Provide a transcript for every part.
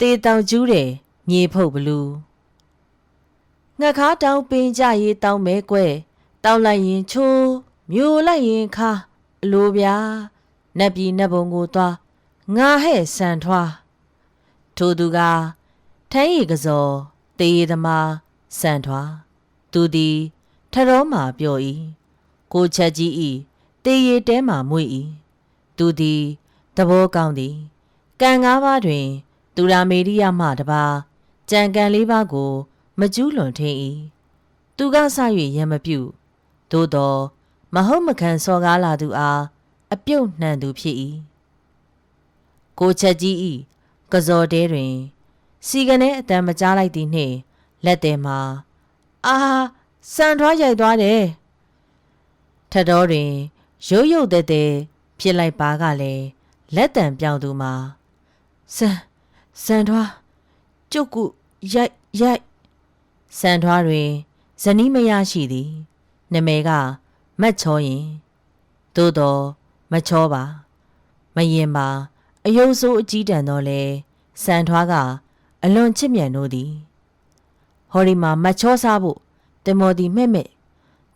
တေတောင်ကျူးတယ်မြေဖုတ်ဘလူးငှက်ခါတောင်ပင်ကြရေးတောင်းမဲကွဲတောင်းလိုက်ရင်ချိုးမျိုးလိုက်ရင်ခါအလိုဗျာနတ်ပြည်နတ်ဘုံကိုသွားငါဟဲ့ဆန်ထွားထိုသူကထန်းရီကစောတေးရသမားဆန်ထွားသူသည်ထရောမှာပြော၏ကိုချက်ကြီးဤတေးရတဲမှာမွေ့၏သူသည်သဘောကောင်းသည်ကံကားပါးတွင် သူရာမေရိယမှတပါကြံကံလေးပါးကို မကျူးလွန်ထင်း၏သူကဆ၍ရံမပြုသို့သောမဟုတ်မခံစော်ကားလာသူအားအပြုတ်နှံသူဖြစ်၏ကိုချက်ကြီးဤကစော်တဲတွင် စီကနေအတန်မကြားလိုက်သည်နှင့်လက်သည်မှာအာစံထွားရိုက်သွားတယ်ထတ်တော်တွင်ရုပ်ရုပ်တဲ့တဲ့ဖြစ်လိုက်ပါကလည်းလက်တံပြောင်းသူမှာစံ စံထွားကျုပ်ကုရိုက်ရိုက်စံထွားတွင်ဇနီးမရရှိသည်နမဲကမတ်ချောရင်သို့တော်မချောပါမရင်ပါအယုံဆိုးအကြီးတန်းတော့လေစံထွားကအလွန်ချစ်မြတ်တို့သည်ဟော်ဒီမှာမတ်ချောစားဖို့တင်မော်ဒီမဲ့မဲ့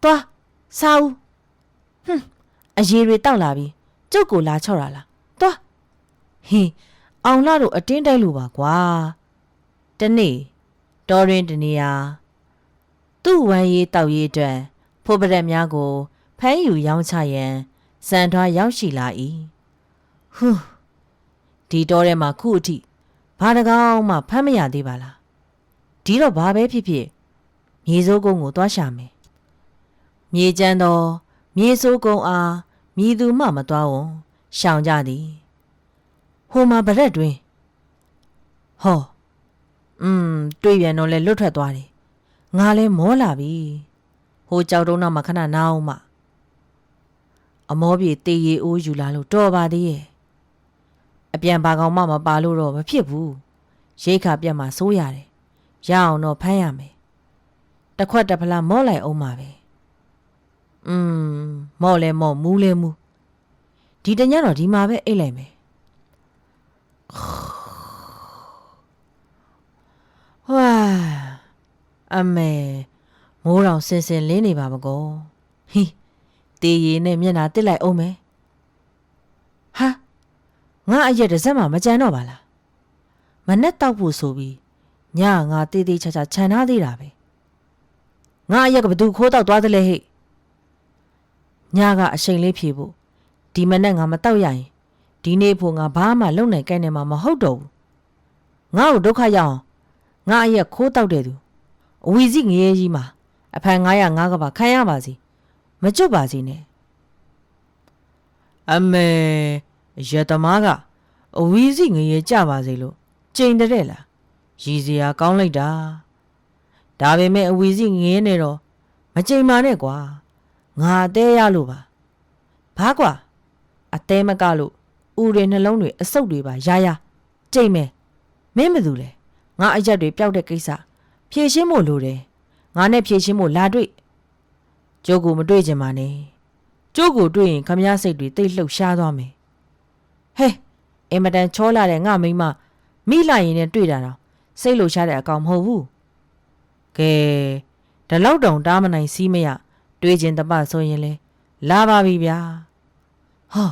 သွားစားဦးဟွန်းအရေးတွေတောက်လာပြီကျုပ်ကိုလာချော့တာလားသွားဟင်း အောင်လာတို့အတင်းတိုက်လို့ပါကွာတနေ့တော်ရင်တနေရာသူ့ဝမ်းရေးတောက်ရေးအတွက်ဖိုးပရက်များကိုဖမ်းယူရောင်းချရန်စံထွားရောက်ရှိလာ၏ဟူးဒီတော့ထဲမှာခုအထိဘာတကောင်းမှဖမ်းမရသေးပါလားဒီတော့ဘာပဲဖြစ်ဖြစ်မြေစိုးကုန်းကိုသွားရှာမယ်မြေကျန်းသောမြေစိုးကုန်းအားမြည်သူမှမသွားဝံရှောင်ကြသည် ဟိုမှာဗရက်တွင်ဟောอืมတွေ့ပြန်တော့လဲလွတ်ထွက်သွားတယ်ငါလဲမောလာပြီဟိုကြောက်တုံးတော့မှခဏနားအောင်မှအမောပြေတေးရီအိုးယူလာလို့တော်ပါသေးရဲ့အပြန်ပါကောင်မှမပါလို့တော့မဖြစ်ဘူးရိတ်ခါပြတ်မှစိုးရတယ်ရအောင်တော့ဖမ်းရမယ်တစ်ခွက်တစ်ဖလားမော့လိုက်အောင်ပါပဲอืมမော့လဲမော့မူးလဲမူးဒီတညတော့ဒီမှာပဲအိတ်လိုက်မယ် ဝါအမေမိုးတော်စင်စင်လင်းနေပါမကောဟိတေးရီနဲ့မျက်နှာတစ်လိုက်အောင်မယ်ဟာငါအရက်တစ်စက်မှမကြမ်းတော့ပါလားမနဲ့တောက်ဖို့ဆိုပြီးညငါတေးသေးချာချာခြံထားသေးတာပဲငါအရက်ကဘသူခိုးတောက်သွားသလဲဟိညကအချိန်လေးဖြေဖို့ဒီမနဲ့ငါမတောက်ရရင် ဒီနေ့ဖို့ငါဘာမှလုံနိုင်ကိုင်းနေမှာမဟုတ်တော့ဘူးငါ့ကိုဒုက္ခရောက်အောင်ငါအရက်ခိုးတောက်တဲ့သူအဝီစီငရဲကြီးမှာအဖန်900ငါးကပါခံရပါစီမကြွပါစီနဲ့အမေရတမားကအဝီစီငရဲကြပါစေလို့ကြိမ်တဲ့လားရည်စရာကောင်းလိုက်တာဒါပေမဲ့အဝီစီငရဲနေတော့မကြိမ်ပါနဲ့ကွာငါအသေးရလို့ပါဘာကွာအသေးမကလို့ ဦးတွေနှလုံးတွေအဆုပ်တွေပါရာရာကြိမ်မယ်မင်းမသူလဲငါအရက်တွေပျောက်တဲ့ကိစ္စဖြည့်ရှင်းဖို့လိုတယ်ငါနဲ့ဖြည့်ရှင်းဖို့လာတွေ့ကျုပ်ကိုမတွေ့ချင်ပါနဲ့ကျုပ်ကိုတွေ့ရင်ခမည်းစိတ်တွေတိတ်လှုပ်ရှားသွားမယ်ဟဲ့အင်မတန်ချောလာတဲ့ငါမိမမိလာရင်နဲ့တွေ့တာတော့စိတ်လှုပ်ရှားတဲ့အကောင်မဟုတ်ဘူးကဲဒီလောက်တောင်တားမနိုင်စီးမရတွေးခြင်းတပတ်ဆိုရင်လေလာပါပြီဗျာဟာ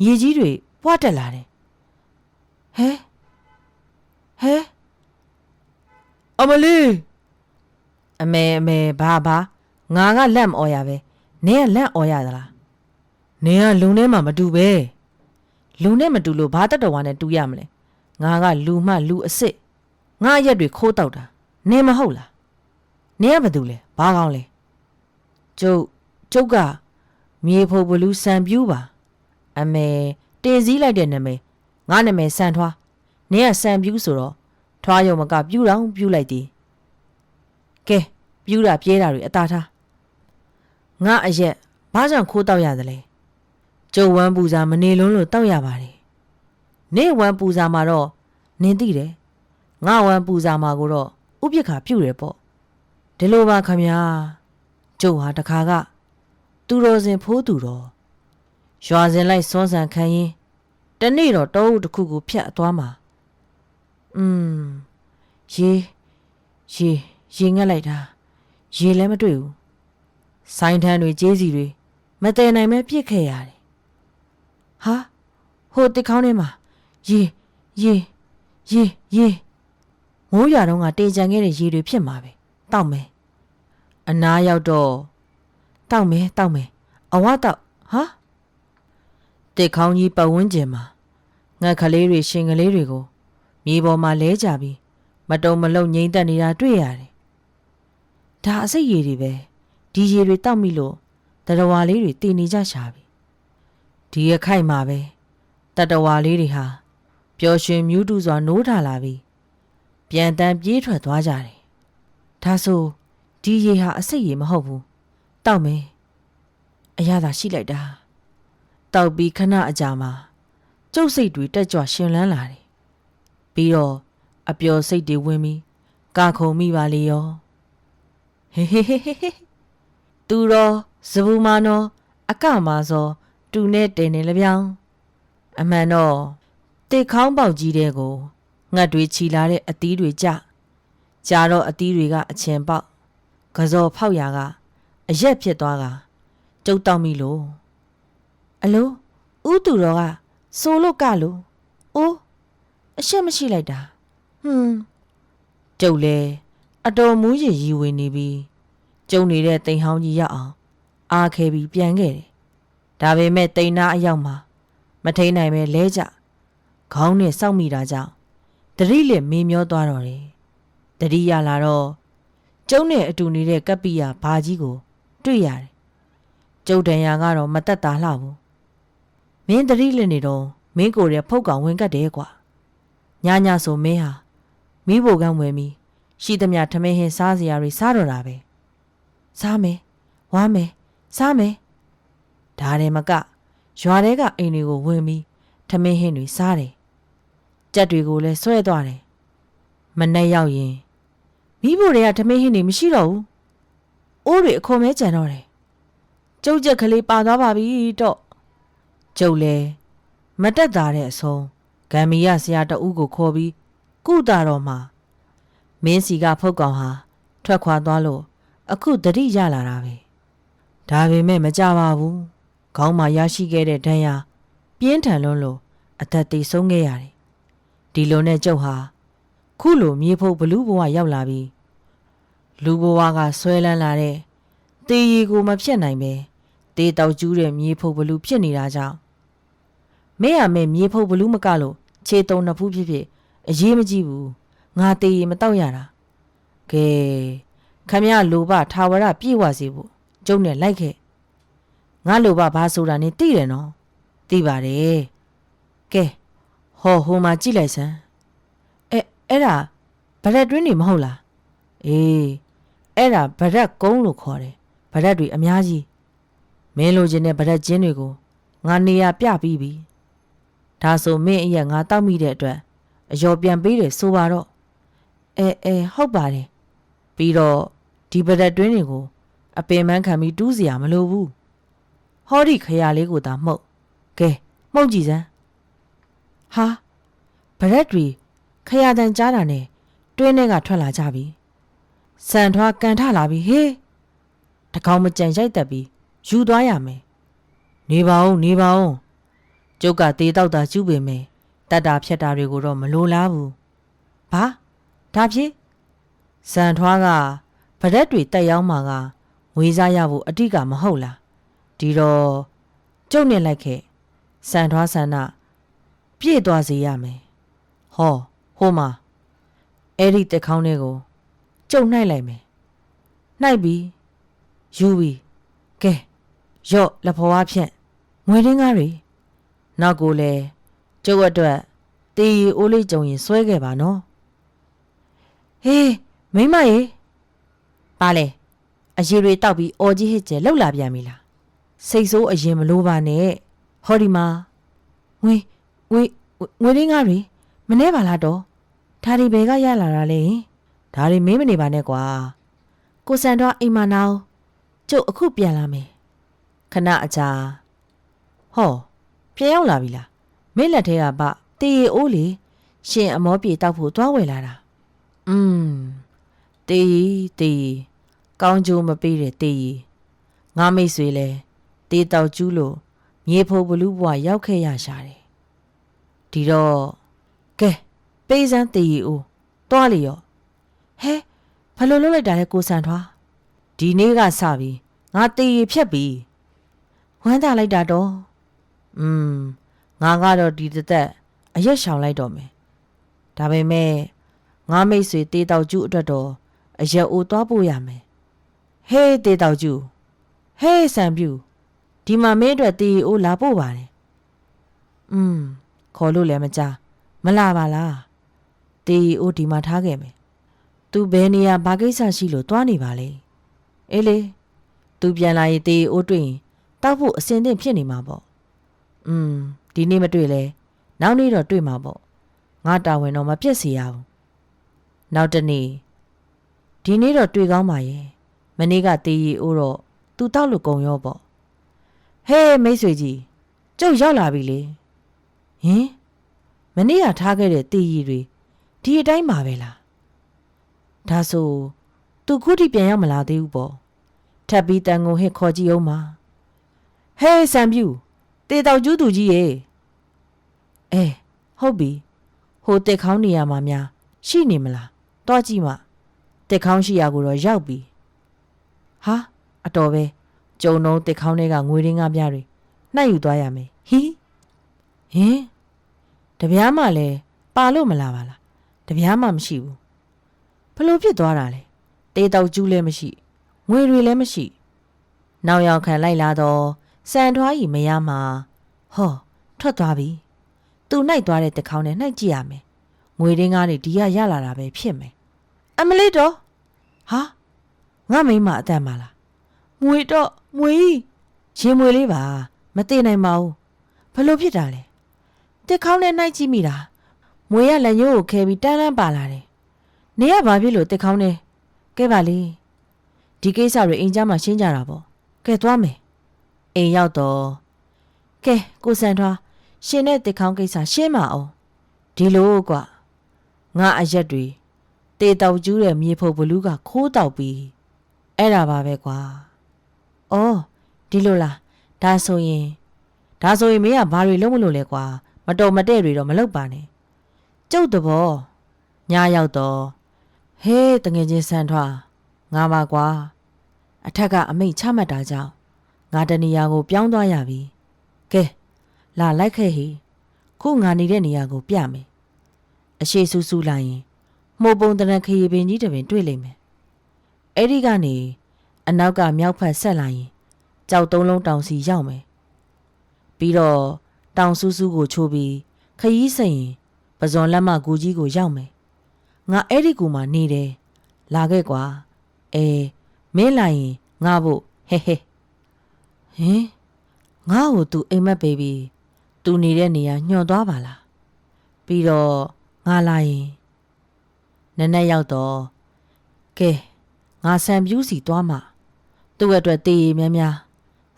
မြေကြီးတွေ ပွားတက်လာတယ်ဟဲဟဲအမလီအမေအမေဘာဘာငါကလက်မအော်ရပဲနင်းကလက်အော်ရသလားနင်းကလုံထဲမှာမတူပဲလူနဲ့မတူလို့ဘာတတော်ဝါနဲ့တူရမလဲငါကလူမှလူအစ်စ်ငါရက်တွေခိုးတောက်တာနင်းမဟုတ်လားနင်းကဘာတူလဲဘာကောင်းလဲကျုပ်ကျုပ်ကမြေဖို့ဘလူးစံပြူးပါ အမေ တင်စည်းလိုက်တဲ့နာမည်ငါနာမည်စံထွားနင်းကစံပြူးဆိုတော့ထွားရုံမကပြူတောင်ပြူလိုက်သည်ကဲပြူတာပြဲတာတွေအသာထားငါအရက်ဘာကြောင့်ခိုးတောက်ရသလဲကျုပ်ဝမ်းပူစာမနေလုံးလို့တောက်ရပါတယ်နေဝမ်းပူစာမှာတော့နင်းသိတယ်ငါဝမ်းပူစာမှာကိုတော့ဥပက္ခပြုတ်တယ်ပေါ့ဒီလိုပါခမညာကျုပ်ဟာတခါကသူတော်စင်ဖိုးသူတော် ရွာစင်လိုက်စွန်းဆန်ခံရင်တနေ့တော့တောအုပ်တစ်ခုကိုဖြတ်အသွားမှာอืมရေရေရေငတ်လိုက်တာရေလည်းမတွေ့ဘူးဆိုင်းထန်းတွေကြေးစီတွေမတည်နိုင်မဲပြစ်ခဲ့ရတယ်ဟာဟိုတစ်ခေါင်းထဲမှာရေရေရေရေမိုးရွာတော့ကတေချန်ခဲ့တဲ့ရေတွေဖြစ်မှာပဲတောက်မယ်အနားရောက်တော့တောက်မယ်တောက်မယ်အဝတောက်ဟာ တစ်ခေါင်းကြီးပတ်ဝန်းကျင်မှာငှက်ကလေးတွေရှင်ကလေးတွေကိုမြေပေါ်မှာလဲကြပြီးမတုံမလုံငိမ့်သက်နေတာတွေ့ရတယ်ဒါအစိတ်ရည်တွေပဲဒီရည်တွေတောက်မိလို့တရဝါလေးတွေတည်နေကြရှာပြီဒီရခိုက်မှာပဲတတဝါလေးတွေဟာပျော်ရွှင်မြူးတူစွာနိုးထလာပြီးပြန်တန်းပြေးထွက်သွားကြတယ်ဒါဆိုဒီရေဟာအစိတ်ရည်မဟုတ်ဘူးတောက်မယ်အရသာရှိလိုက်တာ တောက်ပြီးခဏအကြာမှာကျုပ်စိတ်တွေတက်ကြွရှင်လန်းလာတယ်ပြီးတော့အပျော်စိတ်တွေဝင်ပြီးကာခုံမိပါလေရောဟေဟေဟေဟေဟေသူတော်ဇဘူမာနောအကမာသောတူနဲ့တင်နေလျောင်းအမှန်တော့တစ်ခေါင်းပေါက်ကြီးတဲ့ကိုငတ်တွေချီလာတဲ့အသီးတွေကြကြာတော့အသီးတွေကအချင်ပေါက်ကစော်ဖောက်ရာကအရက်ဖြစ်သွားကကျုပ်တောက်မိလို့ အလိုဥသူတော်ကဆိုလို့ကလို့အိုးအရှက်မရှိလိုက်တာဟွန်းကျုပ်လဲအတော်မူးရည်ရီဝင်နေပြီကျုံနေတဲ့တိမ်ဟောင်းကြီးရောက်အောင် အားခဲပြီးပြန်ခဲ့တယ်ဒါပေမဲ့တိမ်နာအရောက်မှာမထိန်နိုင်ပဲလဲကြခေါင်းနဲ့စောက်မိတာကြောင့်တတိလက်မေးမျောသွားတော့တယ်တတိရလာတော့ကျုံနဲ့အတူနေတဲ့ကပ္ပိယဘာကြီးကို တွေ့ရတယ်ကျုပ်တန်ရာကတော့မတက်တာလှဘူး မင်းတတိလက်နေတော့မင်းကိုယ်ရဲ့ဖုတ်ကောင်ဝင်ကတ်တယ်ကွာညညဆိုမင်းဟာမိဖို့ကန်းဝင်ပြီးရှိသမျှထမင်းဟင်းစားစရာတွေစားတော့တာပဲစားမယ်ဝမ်းမယ်စားမယ်ဒါတယ်မကရွာထဲကအိမ်တွေကိုဝင်ပြီးထမင်းဟင်းတွေစားတယ်ကြက်တွေကိုလည်းဆွဲသွားတယ်မနဲ့ရောက်ရင်မိဖို့တွေကထမင်းဟင်းတွေမရှိတော့ဘူးအိုးတွေအခွန်မဲကြံတော့တယ်ကျုပ်ချက်ကလေးပါသွားပါပြီတော့ ကျုပ်လည်းမတက်တာတဲ့အဆုံးဂမ်မီယဆရာတအုပ်ကိုခေါ်ပြီးကုတာတော့မှမင်းစီကဖုတ်ကောင်ဟာထွက်ခွာသွားလို့အခုတတိရလာတာပဲဒါပေမဲ့မကြပါဘူးခေါင်းမှာရရှိခဲ့တဲ့ဒဏ်ရာပြင်းထန်လွန်းလို့အသက်သေးဆုံးခဲ့ရတယ်ဒီလိုနဲ့ကျုပ်ဟာခုလိုမြေဖို့ဘလူးဘဝရောက်လာပြီးလူဘဝကဆွဲလန်းလာတဲ့တေးရီကိုမဖြစ်နိုင်ပဲတေးတောက်ကျူးတဲ့မြေဖို့ဘလူးဖြစ်နေတာကြောင့် မဲရမဲမြေဖို့ဘလူးမကလို့ခြေတုံနှစ်ဖူးဖြစ်ဖြစ်အရေးမကြီးဘူးငါတေးရီမတော့ရတာကဲခမရလိုဘထာဝရပြည့်ဝစေဖို့ကျုံနဲ့လိုက်ခဲ့ငါလိုဘဘာဆိုတာနေသိတယ်နော်သိပါတယ်ကဲဟောဟိုမှာကြည့်လိုက်စမ်းအဲအဲ့ဒါဗရက်တွင်းနေမဟုတ်လားအေးအဲ့ဒါဗရက်ကုန်းလို့ခေါ်တယ်ဗရက်တွေအများကြီးမင်းလိုချင်တဲ့ဗရက်ချင်းတွေကိုငါနေရာပြပြီးပြီ ဒါဆိုမင်းအရက်ငါတောက်မိတဲ့အတွက်အယောပြန်ပေးတယ်ဆိုပါတော့အဲအဲဟုတ်ပါတယ်ပြီးတော့ဒီပဒတ်တွင်းတွေကိုအပင်ပန်းခံပြီးတူးစရာမလိုဘူးဟောဒီခရလေးကိုသာမှုတ်ကဲမှုတ်ကြည့်စမ်းဟာဗရက်တွေခရတန်ကြားတာနဲ့တွင်းထဲကထွက်လာကြပြီဆန်ထွားကန်ထလာပြီဟေးတကောင်မကြံရိုက်တက်ပြီးယူသွားရမယ်နေပါဦးနေပါဦး ကျုပ်ကတေးတော့တာကျူးပေမယ်တတ်တာဖြတ်တာတွေကိုတော့မလိုလားဘူးဘာဒါဖြစ်စံထွားကဗရက်တွေတက်ရောက်မှာကငွေစားရဖို့အတိကမဟုတ်လားဒီတော့ကျုပ်နဲ့လိုက်ခဲ့စံထွားဆန္ဒပြည့်သွားစေရမယ်ဟောဟိုမှာအဲ့ဒီတက်ခေါင်းတွေကိုကျုပ်နှိုက်လိုက်မယ်နှိုက်ပြီးယူပြီးကဲရော့လက်ဖွားဖြန့်ငွေရင်းကားတွေ နောက်ကိုလေကျုပ်အတွက်တေးရီအိုးလေးကြုံရင်ဆွဲခဲ့ပါနော်ဟေးမိမရေပါလေအရေတွေတောက်ပြီးအော်ကြီးဟစ်ကျဲလှုပ်လာပြန်ပြီလားစိတ်ဆိုးအရင်မလို့ပါနဲ့ဟောဒီမှာငွေငွေငွေရင်းကားတွေမနှဲပါလားတော့ဒါဒီဘယ်ကရလာတာလဲဒါတွေမင်းမနေပါနဲ့ကွာကိုစံတော့အိမ်မနာအောင်ကျုပ်အခုပြန်လာမယ်ခဏအကြာဟော ပြန်ရောက်လာပြီလားမင်းလက်ထဲကဗတေးအိုးလေရှင်အမောပြေတောက်ဖို့သွားဝယ်လာတာอืมတေးရီတေးရီကောင်းကျိုးမပေးတဲ့တေးရီငါမိတ်ဆွေလဲတေးတောက်ကျူးလို့မြေဖို့ဘလူးဘွားရောက်ခဲ့ရရှာတယ်ဒီတော့ကဲပေးစမ်းတေးရီဦးတွားလေရောဟဲဘယ်လိုလုပ်လိုက်တာလဲကိုစံထွားဒီနေ့ကစပြီးငါတေးရီဖြတ်ပြီးဝမ်းသာလိုက်တာတော့ อืมငါကတော့ဒီတစ်သက်အရက်ရှောင်လိုက်တော့မယ်ဒါပေမဲ့ငါမိတ်ဆွေတေးတောက်ကျူးအတွက်တော့အရက်အိုးသွားပို့ရမယ်ဟေးတေးတောက်ကျူးဟေးဆံပြူဒီမှာမင်းအတွက်တေးအိုးလာပို့ပါတယ်อืมခေါ်လို့လည်းမကြားမလာပါလားတေးအိုးဒီမှာထားခဲ့မယ်သူဘယ်နေရာဘာကိစ္စရှိလို့သွားနေပါလဲအေးလေသူပြန်လာရင်တေးအိုးတွေ့ရင်တောက်ဖို့အစင်သင့်ဖြစ်နေမှာပေါ့ อืมဒီနေ့မတွေ့လဲနောက်နေ့တော့တွေ့မှာပေါ့ငါတာဝန်တော့မပြည့်စေရဘူးနောက်တနေ့ဒီနေ့တော့တွေ့ကောင်းပါရဲ့မနေ့ကတေးရီအိုးတော့သူတောက်လို့ကုံရောပေါ့ဟေးမိတ်ဆွေကြီးကျုပ်ရောက်လာပြီလေဟင်မနေ့ကထားခဲ့တဲ့တေးရီတွေဒီအတိုင်းပါပဲလားဒါဆိုသူခုထိပြန်ရောက်မလာသေးဘူးပေါ့ထပ်ပြီးတန်ကုန်ဟစ်ခေါ်ကြည့်အောင်ပါဟေးဆံပြူ တေတောက်ကျူးသူကြီးရေအဲဟုတ်ပြီဟိုတက်ခေါင်းနေရမှာများရှိနေမလားတွားကြည့်မှတက်ခေါင်းရှိရကိုတော့ရောက်ပြီဟာအတော်ပဲကျုံတော့တက်ခေါင်းတွေကငွေရင်းကားပြားတွေနှိုက်ယူသွားရမယ်ဟီးဟင်တပြားမှလည်းပါလို့မလာပါလားတပြားမှမရှိဘူးဘလို့ဖြစ်သွားတာလဲတေတောက်ကျူးလည်းမရှိငွေတွေလည်းမရှိ နောက်ရောက်ခံလိုက်လာတော့ စံထွားကြီးမရမှာဟောထွက်သွားပြီသူနှိုက်သွားတဲ့တခေါင်းနဲ့နှိုက်ကြည့်ရမယ်ငွေရင်းကားတွေဒီရရလာတာပဲဖြစ်မယ်အမလေးတော့ဟာငါမိမအတန်ပါလားမွေတော့မွေရင်မွေလေးပါမသိနိုင်ပါဘူးဘလို့ဖြစ်တာလဲတစ်ခေါင်းနဲ့နှိုက်ကြည့်မိတာမွေရလက်ညှိုးကိုခဲပြီးတန်းလန်းပါလာတယ်နေရဘာဖြစ်လို့တစ်ခေါင်းနဲ့ကဲပါလေဒီကိစ္စတွေအိမ်ကြမှာရှင်းကြတာပေါ့ကဲသွားမယ် အိမ်ရောက်တော့ကဲကိုစံထွားရှင်တဲ့တစ်ခေါင်းကိစ္စရှင်းမအောင်ဒီလိုကွာငါအရက်တွေတေတောက်ကျူးတဲ့မြေဖို့ဘလူးကခိုးတောက်ပြီးအဲ့ဒါပါပဲကွာ။အော်ဒီလိုလားဒါဆိုရင်ဒါဆိုရင်မင်းကဘာတွေလုပ်မလို့လဲကွာမတော်မတဲ့တွေတော့မလုပ်ပါနဲ့။ကျုပ်တဘောညရောက်တော့ဟေးတငယ်ချင်းဆန်ထွားငါပါကွာအထက်ကအမိတ်ချမှတ်တာကြောင့် ငါတနေရာကို ပြောင်းသွားရပြီ။ကဲလာလိုက်ခဲ့ဟေခုငါနေတဲ့နေရာကိုပြမယ်။အရှိဆူဆူလာရင်မှုံပုံတရံခရီပင်ကြီးတပင်တွေ့လိမ့်မယ်။အဲ့ဒီကနေအနောက်ကမြောက်ဖက်ဆက်လာရင်ကြောက်တုံးလုံးတောင်စီရောက်မယ်။ပြီးတော့တောင်ဆူးဆူးကိုချိုးပြီးခရီးစိန်ရင်ပဇွန်လက်မကူကြီးကိုရောက်မယ်။ငါအဲ့ဒီကူမှာနေတယ်။လာခဲ့ကွာ။အဲမင်းလာရင်ငါဖို့ဟဲဟဲ ဟင်ငါ့ကို तू အိမ်မက်ပေးပြီး तू နေတဲ့နေရာညွှန်သွားပါလား။ပြီးတော့ငါလာရင်နက်နက်ရောက်တော့ကဲငါဆံပြူးစီသွားမှာသူ့အတွက်တေးရည်များများ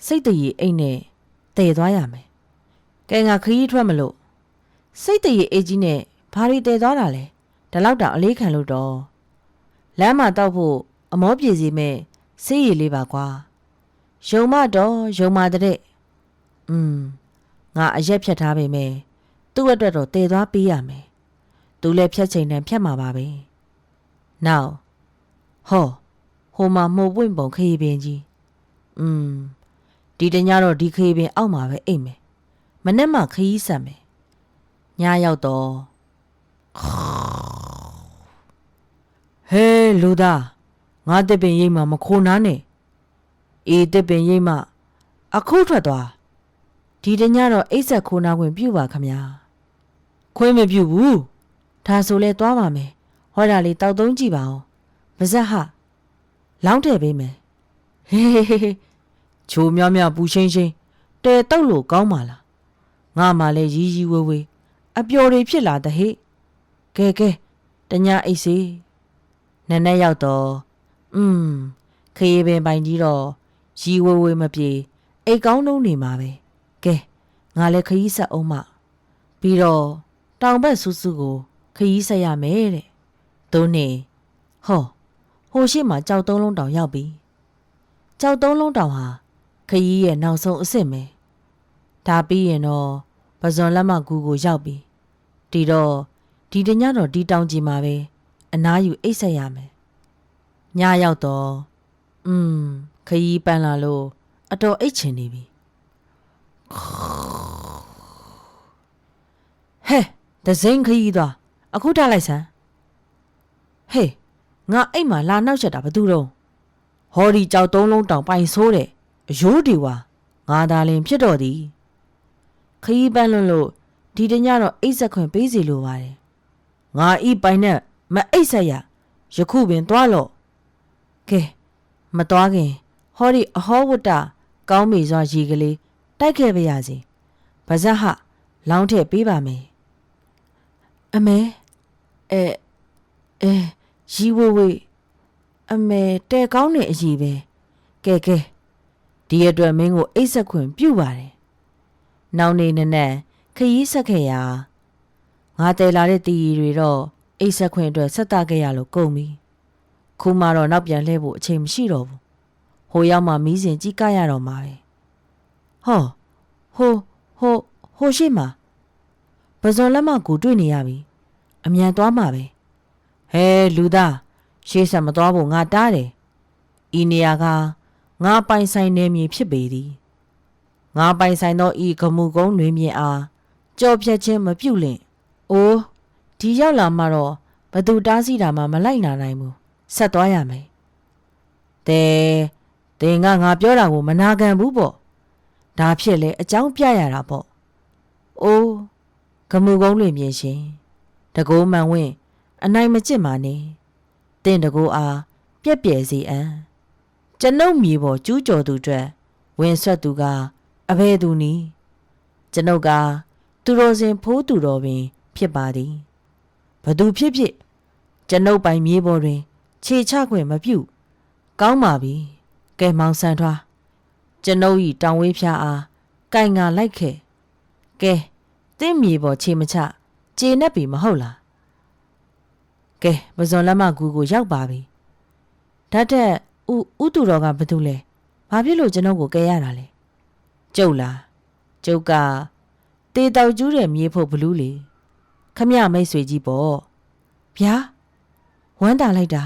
စိတ်တည်အိတ်နဲ့တည်သွားရမယ်ကဲငါခရီးထွက်မလို့စိတ်တည်အိတ်ကြီးနဲ့ဘာတွေတည်သွားတာလဲဒီလောက်တောင်အလေးခံလို့တော့လမ်းမှာတောက်ဖို့အမောပြေစီမဲ့စေးရည်လေးပါကွာ ယုံမတော့ယုံမတဲ့อืมငါအရက်ဖြတ်ထားပေမဲ့သူ့အတွက်တော့တည်သွားပေးရမယ်သူလည်းဖြတ်ချိန်တန်ဖြတ်မှာပါပဲနောက်ဟောဟိုမှာမှုတ်ပွင့်ပုံခရီးပင်ကြီးอืมဒီတညတော့ဒီခရီးပင်အောက်မှာပဲအိတ်မယ်မနေ့မှခရီးဆက်မယ်ညရောက်တော့ဟဲလူသားငါတစ်ပင်ရိတ်မှမခိုးနားနဲ့ အေးတစ်ပင်ရိတ်မှ အခုထွက်သွားဒီတညတော့အိတ်ဆက်ခိုးနာခွင့်ပြုပါခမညာခွင့်မပြုဘူးဒါဆိုလဲသွားပါမယ်ဟောတာလေးတောက်သုံးကြည့်ပါဦးပါဇက်ဟာလောင်းထည့်ပေးမယ်ဟေးဟေးဟေးချိုမြောင်းမြောင်းပူချင်းချင်းတဲတောက်လို့ကောင်းပါလားငါမှလည်းရီးရီးဝဲဝဲအပျော်တွေဖြစ်လာတဲ့ဟေ့ကဲကဲတညာအိတ်စီနည်းနည်းရောက်တော့อืมခရီးပင်ပိုင်ကြီးတော့ ရီးဝဲဝဲမပြေအိတ်ကောင်းလုံးနေမှာပဲကဲငါလည်းခရီးဆက်အောင်မပြီးတော့တောင်ဘက်ဆူဆူကိုခရီးဆက်ရမယ်တဲ့သူနေဟောဟိုရှိမှကြောက်သုံးလုံးတောင်ရောက်ပြီကြောက်သုံးလုံးတောင်ဟာခရီးရဲ့နောက်ဆုံးအစ်စ်ပဲဒါပြီးရင်တော့ပဇွန်လက်မကူကိုရောက်ပြီဒီတော့ဒီတညတော့ဒီတောင်ကြီးမှာပဲအနားယူအိတ်ဆက်ရမယ်ညရောက်တော့อืม ခရီးပန်းလာလို့အတော်အိတ်ချင်နေပြီဟဲ့ဒဇိန်ခရီးသွားအခုထားလိုက်စမ်းဟေးငါအိတ်မှာလာနောက်ချက်တာဘသူတော့ဟောဒီကြောက်သုံးလုံးတောင်ပိုင်ဆိုးတယ်အယိုးဒီဝါငါသာလင်ဖြစ်တော်သည်ခရီးပန်းလွန်းလို့ဒီတညတော့အိတ်ဆက်ခွင့်ပေးစီလိုပါတယ်ငါဤပိုင်နဲ့မအိတ်ဆက်ရယခုပင်သွားလော့ကဲမသွားခင် ဟောဒီအဟောဝတ္တကောင်းမေစွာရီကလေးတိုက်ခဲ့ပါရစေပါဇက်ဟလောင်းထည့်ပေးပါမယ်အမေအဲအဲရီဝဝေအမေတဲကောင်းတဲ့အကြီးပဲကဲကဲဒီအတွက်မင်းကိုအိတ်ဆက်ခွင့်ပြုပါတယ်နောက်နေနဲ့နဲ့ခရီးဆက်ခဲ့ရာငါတဲလာတဲ့တီရီတွေတော့အိတ်ဆက်ခွင့်အတွက်ဆက်တခဲ့ရလို့ကုန်ပြီခုမှတော့နောက်ပြန်လှည့်ဖို့အချိန်မရှိတော့ဘူး ဟိုရောက်မှမီးစင်ကြီးကရတော့မှာပဲဟောဟိုဟိုဟိုရှိမှာပဇွန်လက်မကိုတွေ့နေရပြီအမြန်သွားမှာပဲဟဲလူသားရှေးဆက်မသွားဖို့ငါတားတယ်ဤနေရာကငါပိုင်ဆိုင်နေမည်ဖြစ်ပေသည်ငါပိုင်ဆိုင်သောဤကမှုကုန်းလွင်မြင်အားကြော်ဖြတ်ခြင်းမပြုလင့်အိုးဒီရောက်လာမှတော့ဘသူတားစီတာမှမလိုက်နာနိုင်ဘူးဆက်သွားရမယ်တဲ တဲငါငါပြောတာကိုမနာခံဘူးပေါ့ဒါဖြစ်လေအကြောင်းပြရတာပေါ့အိုးကမှုကုန်းလွင်မြင်ရှင်တကိုးမှန်ဝင့်အနိုင်မကျင့်ပါနဲ့တင့်တကိုးအားပြက်ပြဲစီအံကျွန်ုပ်မြေပေါ်ကျူးကျော်သူအတွက်ဝင်ဆွတ်သူကအဘဲသူနီကျွန်ုပ်ကသူတော်စင်ဖိုးသူတော်ပင် ဖြစ်ပါသည်ဘသူဖြစ်ဖြစ်ကျွန်ုပ်ပိုင်မြေပေါ်တွင် ခြေချခွင့်မပြုကောင်းပါပြီ ကဲမောင်ဆန်ထွားကျွန်ုပ်ဤတောင်ဝေးဖျားအားကင်ငါလိုက်ခဲ့ကဲတင့်မြေပေါ်ခြေမချကျေနပ်ပြီမဟုတ်လားကဲပဇွန်လက်မကူကိုရောက်ပါပြီဓာတ်တက်ဥဥတူတော်ကဘာတူလဲဘာဖြစ်လို့ကျွန်ုပ်ကိုကဲရတာလဲကျုပ်လားကျုပ်ကတေတောက်ကျူးတဲ့မြေဖို့ဘလူးလေခမရမိတ်ဆွေကြီးပေါ့ဗျာဝမ်းတာလိုက်တာ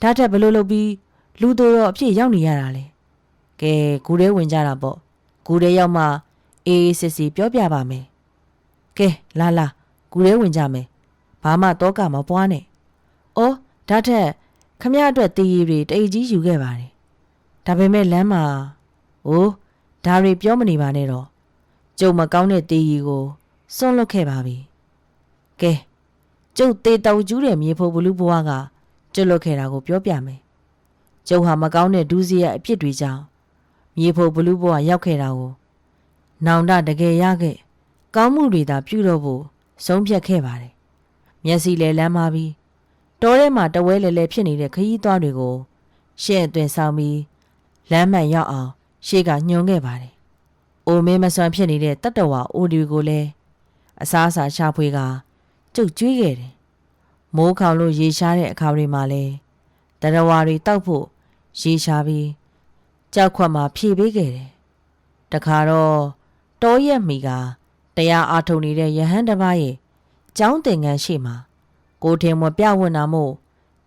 ဓာတ်တက်ဘလို့လုပ်ပြီး လူတို့တော့အဖြစ်ရောက်နေရတာလေကဲဂူထဲဝင်ကြတာပေါ့ဂူထဲရောက်မှအေးအေးစစ်စစ်ပြောပြပါမယ်ကဲလာလာဂူထဲဝင်ကြမယ်ဘာမှတော့ကမပွားနဲ့။အော်ဒါထက်ခမရအတွက်တည်ရည်တွေတိတ်ကြီးယူခဲ့ပါတယ်။ဒါပေမဲ့လမ်းမှာဟိုးဒါတွေပြောမနေပါနဲ့တော့။ကျုံမကောင်းတဲ့တည်ရည်ကိုစွန့်လွတ်ခဲ့ပါပြီ။ကဲကျုပ်တေတောက်ကျူးတဲ့မြေဖို့ဘလူးဘွားကကျွတ်လွတ်ခဲ့တာကိုပြောပြမယ်။ ကျုံဟာမကောင်းတဲ့ဒူးစီရဲ့အဖြစ်တွေကြောင့်မြေဖို့ဘလူးဘွားရောက်ခဲ့တာကိုနောင်တတကယ်ရခဲ့ကောင်းမှုတွေသာပြုတော့ဖို့ဆုံးဖြတ်ခဲ့ပါတယ်။မျက်စိလဲလမ်းมาပြီးတောထဲမှာတဝဲလဲလဲဖြစ်နေတဲ့ခရီးသွားတွေကိုရှင့်အသွင်ဆောင်ပြီးလမ်းမှန်ရောက်အောင်ရှေ့ကညွှန်ခဲ့ပါတယ်။အိုမင်းမစွမ်းဖြစ်နေတဲ့တတဝါအိုဒီကိုလည်းအစားအစာရှာဖွေကကျုပ်ကျွေးခဲ့တယ်။မိုးခေါင်လို့ရေရှားတဲ့အခါတွေမှာလည်းတရဝါတွေတောက်ဖို့ ရေရှားပြီးကြောက်ခွက်မှာဖြေပေးခဲ့တယ်။တခါတော့တောရက်မီကတရားအားထုတ်နေတဲ့ယဟန်တစ်ပါးရဲ့ကျောင်းသင်ငန်းရှိမှာကိုထင်မပြဝတ်နာမို့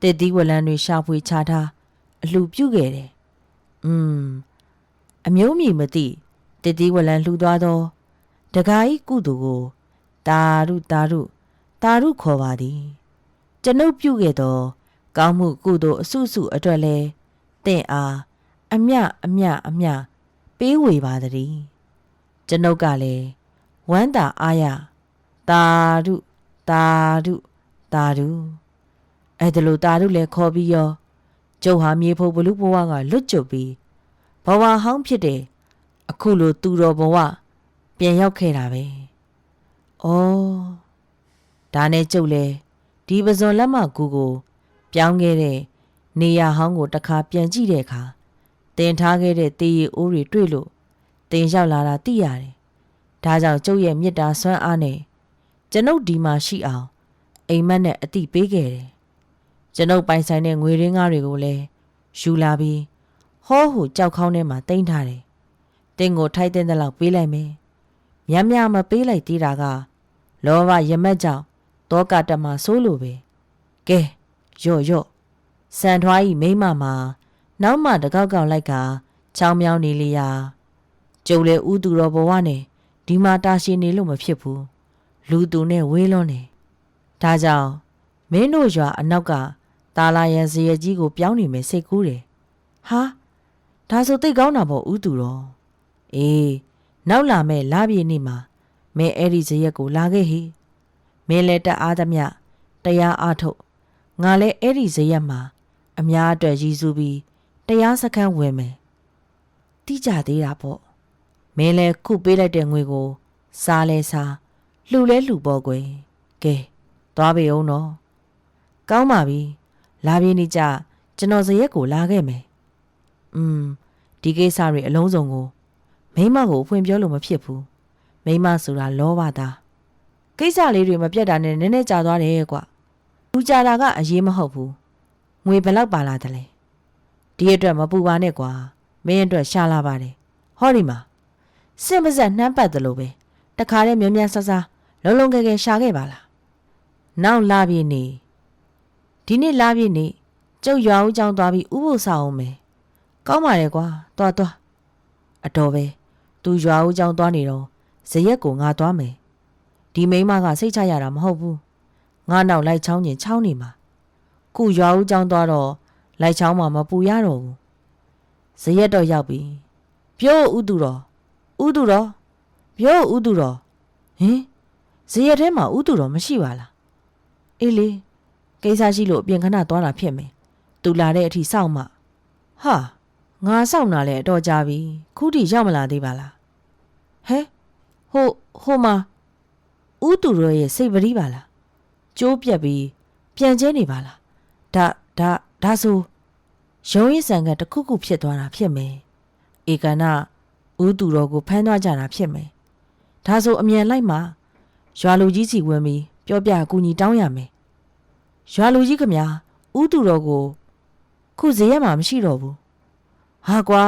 တစ်သီးဝလန်းတွေရှာဖွေချထားအလှပြုခဲ့တယ်။อืมအမျိုးမြည်မသိတစ်သီးဝလန်းလှူသွားသောတဂါဤကုသူကိုတာရုတာရုတာရုခေါ်ပါသည်ကျွန်ုပ်ပြုခဲ့သော ကောင်းမှုကုသိုလ်အစုစုအတွက်လဲတ င့်အားအမြအမြအမြပေးဝေပါသည်ကျွန်ုပ်ကလည်းဝမ်းသာအားရတာရုတာရုတာရုအဲ့ဒါလို့တာရုလည်းခေါ်ပြီးရောကျုပ်ဟာမြေဖို့ဘလူဘဝကလွတ်ကျွတ်ပြီးဘဝဟောင်းဖြစ်တယ်အခုလိုသူတော်ဘဝပြန်ရောက်ခဲ့တာပဲ။အော်ဒါနဲ့ကျုပ်လဲဒီပဇွန်လက်မကူကို ပြောင်းခဲ့တဲ့ နေရဟောင်းကိုတစ်ခါပြန်ကြည့်တဲ့အခါတင်ထားခဲ့တဲ့တေးရီအိုးတွေတွေ့လို့တင်ရောက်လာတာသိရတယ်။ဒါကြောင့်ကျုပ်ရဲ့မေတ္တာဆွမ်းအားနဲ့ကျွန်ုပ်ဒီမှာရှိအောင်အိမ်မက်နဲ့အတိပေးခဲ့တယ်ကျွန်ုပ်ပိုင်ဆိုင်တဲ့ငွေရင်းကားတွေကိုလည်းယူလာပြီးဟောဟူကြောက်ခေါင်းထဲမှာတင်ထားတယ်တင်းကိုထိုက်တဲ့လောက်ပေးလိုက်မယ်မြတ်မြမပေးလိုက်သေးတာကလောဘရမက်ကြောင့်တောကတမဆိုးလို့ပဲကဲရော့ရော့ စံထွားဤမိမမှာနောက်မှတကောက်ကောက်လိုက်ကချောင်းမြောင်းနေလေရာကျုပ်လည်းဥသူတော်ဘဝနဲ့ဒီမှာတာရှည်နေလို့မဖြစ်ဘူးလူသူနဲ့ဝေးလွန်းနေဒါကြောင့်မင်းတို့ရွာအနောက်ကတာလာရန်စရကြီးကိုပြောင်းနေမယ်စိတ်ကူးတယ်ဟာဒါဆိုသိတ်ကောင်းတာပေါ့ဥသူတော်အေးနောက်လာမဲ့လာပြေနေ့မှာမင်းအဲ့ဒီဇရက်ကိုလာခဲ့ဟိမင်းလည်းတအားသမျှတရားအားထုတ်ငါလည်းအဲ့ဒီဇရက်မှာ အများအတွက်ရည်စူးပြီးတရားစခန်းဝင်မယ်တိကြသေးတာပေါ့မင်းလည်းခုပေးလိုက်တဲ့ငွေကို စားလဲစားလှူလဲလှူပေါ့ကွယ်ကဲသွားပေအောင်တော့ကောင်းပါပြီလာပြေးနေကြကျွန်တော်ဇရက်ကိုလာခဲ့မယ်อืมဒီကိစ္စတွေအလုံးစုံကိုမိမကိုအဖွင့်ပြောလို့မဖြစ်ဘူးမိမဆိုတာလောဘသားကိစ္စလေးတွေမပြတ်တာနဲ့နည်းနည်းကြာသွားတယ်ကွာလူကြာတာကအရေးမဟုတ်ဘူး ငွေဘယ်လောက်ပါလာတယ်လဲဒီအတွက်မပူပါနဲ့ကွာမင်းအတွက်ရှာလာပါတယ်ဟောဒီမှာစင်ပါဆက်နှမ်းပတ်တယ်လို့ပဲတခါတည်းမြန်မြန်ဆဆလုံလုံကဲကဲရှာခဲ့ပါလားနောက်လာပြီနေဒီနေ့လာပြီနေကျုပ်ရွာဦးကျောင်းသွားပြီးဥပုသ်ဆောင်အောင်မယ်ကောင်းပါတယ်ကွာသွားသွားအတော်ပဲသူရွာဦးကျောင်းသွားနေတော့ဇရက်ကိုငါသွားမယ်ဒီမိန်းမကစိတ်ချရတာမဟုတ်ဘူးငါနောက်လိုက်ချောင်းကျင်ချောင်းနေမှာ ခုရွာဦးကျောင်းသွားတော့လိုက်ချောင်းမှာမပူရတော့ဘူးဇရက်တော့ရောက်ပြီပြောဥသူတော်ဥသူတော်ပြောဥသူတော်ဟင်ဇရက်ထဲမှာဥသူတော်မရှိပါလားအေးလေကိစ္စရှိလို့အပြင်ခဏသွားတာဖြစ်မယ်သူလာတဲ့အထိစောင့်မှဟာငါစောင့်တာလဲအတော်ကြာပြီခုထိရောက်မလာသေးပါလားဟဲဟိုဟိုမှာဥသူတော်ရဲ့စိတ်ပရိပါလားကျိုးပြက်ပြီးပြန်ကျဲနေပါလား ဒါဒါဒါဆိုရုံးရည်ဆန်ကတစ်ခုခုဖြစ်သွားတာဖြစ်မယ်ဧကနာဥသူတော်ကိုဖမ်းသွားကြတာဖြစ်မယ်ဒါဆိုအမြန်လိုက်မှာရွာလူကြီးစီဝင်ပြီးပြောပြအကူညီတောင်းရမယ်ရွာလူကြီးခမညာဥသူတော်ကိုခုဈေးရမှာမရှိတော့ဘူးဟာကွာ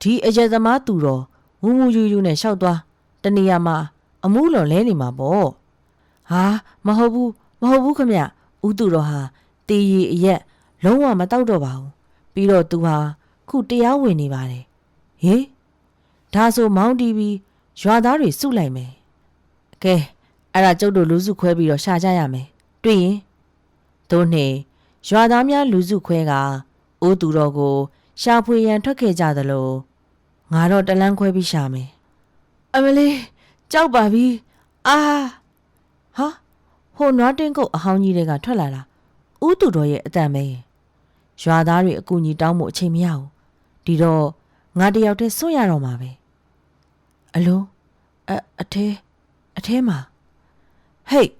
ဒီအရက်သမားသူတော်ဝူဝူယူယူနဲ့ရှောက်သွားတနေရာမှာအမှုလွန်လဲနေမှာပေါ့ဟာမဟုတ်ဘူးမဟုတ်ဘူးခမဥသူတော်ဟာ တေးရီအရက်လုံးဝမတောက်တော့ပါဘူးပြီးတော့သူဟာခုတရားဝင်နေပါတယ်ဟေးဒါဆိုမောင်းတီးပြီးရွာသားတွေစုလိုက်မယ်ကဲအဲ့ဒါကျုပ်တို့လူစုခွဲပြီးတော့ရှာကြရမယ်တွေ့ရင်တို့နှင့်ရွာသားများလူစုခွဲကအိုးသူတော်ကို ရှာဖွေရန်ထွက်ခဲ့ကြသလိုငါတော့တလန်းခွဲပြီးရှာမယ်အမလေးကြောက်ပါပြီအာဟာဟိုနွားတင်းကုတ်အဟောင်းကြီးတွေကထွက်လာတာ ဥသူတော်ရဲ့အတန်ပဲရွာသားတွေအကူကြီးတောင်းဖို့အချိန်မရဘူးဒီတော့ငါတယောက်တည်းစွန့်ရတော့မှာပဲအလိုအအထဲအထဲမှာဟေး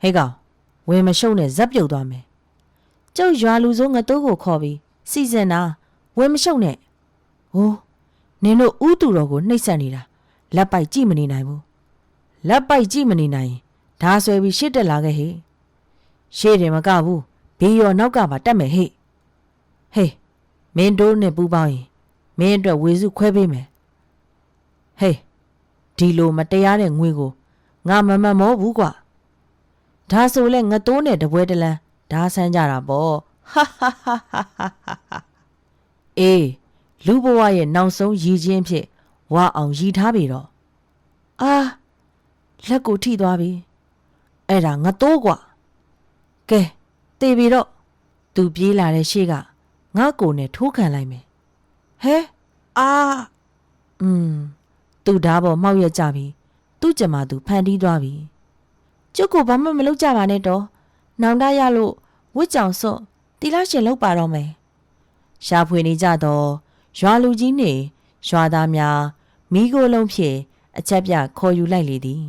ဟေးကောင်ဝင်မရှုံနဲ့ဇက်ပြုတ်သွားမယ်ကျုပ်ရွာလူစိုးငတိုးကိုခေါ်ပြီးစီစဉ်တာဝင်မရှုံနဲ့ဟိုးနင်တို့ဥသူတော်ကိုနှိပ်စက်နေတာလက်ပိုက်ကြည့်မနေနိုင်ဘူးလက်ပိုက်ကြည့်မနေနိုင်ရင်ဒါဆွဲပြီးရှေ့တက်လာခဲ့ဟေ့ရှေ့တယ်မကဘူး ဘေးရောနောက်ကပါတက်မယ်ဟေ့ဟေးမင်းတို့နဲ့ပူပေါင်းရင်မင်းအတွက်ဝေစုခွဲပေးမယ်ဟေးဒီလိုမတရားတဲ့ငွေကိုငါမမမောဘူးကွာဒါဆိုလဲငတိုးနဲ့တပွဲတလန်းဒါဆန်းကြတာပေါ့ဟာဟာဟာဟာဟာအေးလူဘဝရဲ့နောက်ဆုံးရည်ချင်းဖြစ်ဝါအောင်ရည်ထားပြီတော့အာလက်ကိုထိသွားပြီအဲ့ဒါငတိုးကွာကဲ တေပြီတော့သူပြေးလာတဲ့ရှေ့ကငါ့ကိုနဲ့ထိုးခံလိုက်မယ်ဟဲအာอืมသူ့ဓာတ်ပေါ်မှောက်ရက်ကြပြီသူ့ကြမှာသူဖန်တီးသွားပြီကျုပ်ကိုဘာမှမလုပ်ကြပါနဲ့တော့နောင်တရလို့ဝစ်ကြောင်စွန့်တီလာရှင်လောက်ပါတော့မယ်ရှာဖွေနေကြတော့ရွာလူကြီးနေရွာသားများမိโกလုံးဖြင့်အချက်ပြခေါ်ယူလိုက်လေသည်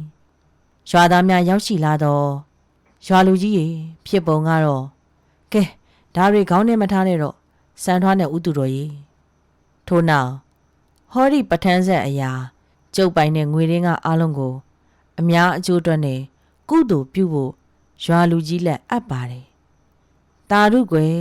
ရွာသားများရောက်ရှိလာတော့ ရွာလူကြီးရေဖြစ်ပုံကတော့ကဲဒါတွေခေါင်းနဲ့မထားနဲ့တော့စံထွားနဲ့ဥသူတော်ကြီးထို့နောက်ဟောဒီပထန်းဆက်အရာကျုပ်ပိုင်တဲ့ငွေရင်းကအားလုံးကို အများအကျိုးအတွက်နဲ့ကုသိုလ်ပြုဖို့ရွာလူကြီးလက်အပ်ပါတယ်တာရုကွယ်